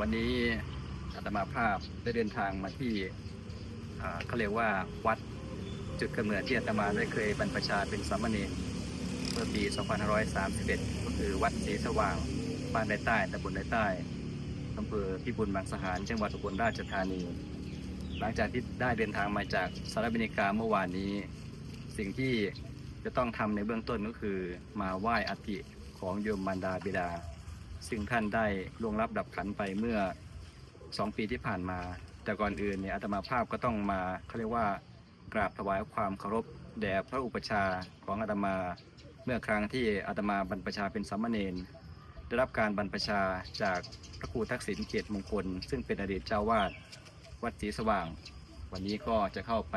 วันนี้อาตมาภาพได้เดินทางมาที่เขาเรียกว่าวัดจุดกำเนิดที่อาตมาได้เคยบรรพชาเป็นสามเณรเมื่อปี 2531 ก็คือวัดศรีสว่างบ้านในใต้ตำบลในใต้อำเภอพิบูลมังสหารจังหวัดอุบลราชธานี หลังจากที่ได้เดินทางมาจากสหรัฐอเมริกาเมื่อวานนี้ สิ่งที่จะต้องทำในเบื้องต้นก็คือมาไหว้อัฐิของโยมมารดาบิดา ซึ่งท่านได้ล่วงลับดับขันไปเมื่อสองปีที่ผ่านมา แต่ก่อนอื่นเนี่ยอาตมาภาพก็ต้องมาเขาเรียกว่ากราบถวายความเคารพแด่พระอุปชาของอาตมา เมื่อครั้งที่อาตมาบรรพชาเป็นสามเณรได้รับการบรรพชาจากพระครูทักษิณเกียรติมงคล ซึ่งเป็นอดีตเจ้าวาดวัดศรีสว่าง วันนี้ก็จะเข้าไป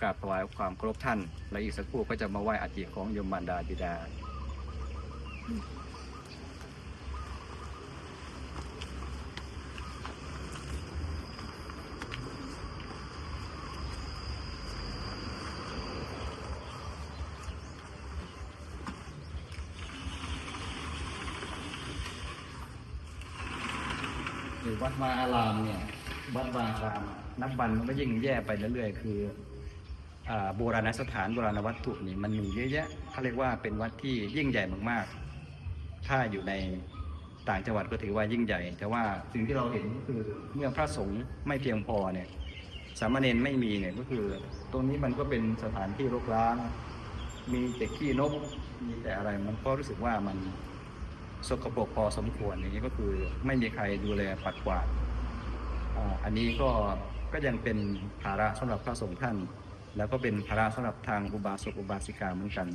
กราบถวายความเคารพท่าน และอีกสักครู่ก็จะมาไหว้อาทิของโยมมารดาบิดาหือวัดวาอารามเนี่ยวัดวาอาราม นับวันมันก็ยิ่งแย่ไปเรื่อยๆ คือโบราณสถานโบราณวัตถุนี่มันมีเยอะแยะเขาเรียกว่าเป็นวัดที่ยิ่งใหญ่มากๆ ถ้าอยู่ในต่างจังหวัดก็ถือว่ายิ่งใหญ่ แต่ว่าสิ่งที่เราเห็นก็คือเมื่อพระสงฆ์ไม่เพียงพอเนี่ยสามเณรไม่มีเนี่ยก็คือ ตรงนี้มันก็เป็นสถานที่รกร้าง มีแต่ขี้นกมีแต่อะไรมันก็รู้สึกว่ามัน สกปรกพอสมควรอย่างนี้ก็คือไม่มีใครดูแลปัดกวาดอันนี้ก็ก็ยังเป็นภาระสำหรับพระสงฆ์ท่าน แล้วก็เป็นภาระสำหรับทางอุบาสกอุบาสิกาเหมือนกัน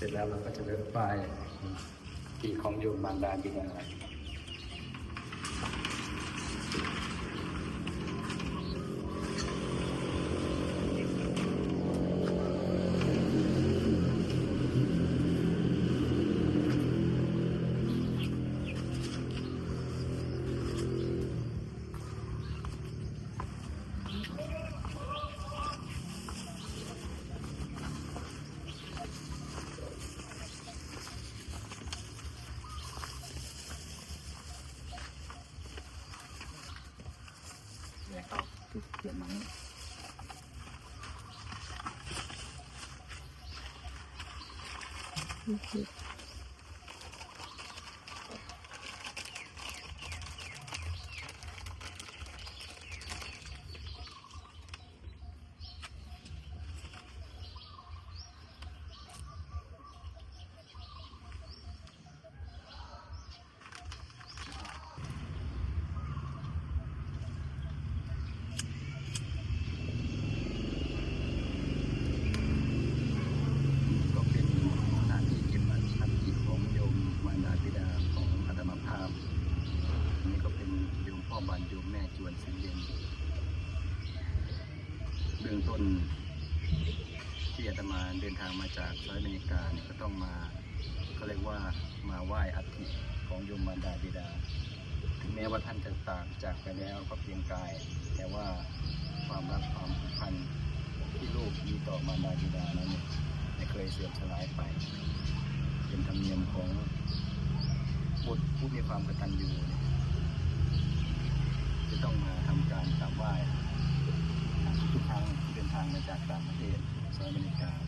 เสร็จแล้วเราก็จะเลือกป้ายที่ของโยมมารดาบิดา เขียวมันเป็นสถานที่เก็บอัฐิ ตึงต้นที่จะมาเดินทางมาจากหรัฐอเมริกาเนี่ยก็ต้องมาเขาเรียกว่ามาไหว้อัฐิของโยมมารดาบิดา ถึงแม้ว่าท่านจะต่างจากไปแล้วก็เพียงกาย แต่ว่าความรักความผูกพันที่ลูกมีต่อมารดาบิดานั้นไม่เคยเสื่อมสลายไป เป็นธรรมเนียมของบุตรผู้มีความกตัญญูเนี่ยจะต้องมาทำการกราบไหว้ ทุกครั้งที่เดินทางมาจากต่างประเทศสหรัฐอเมริกา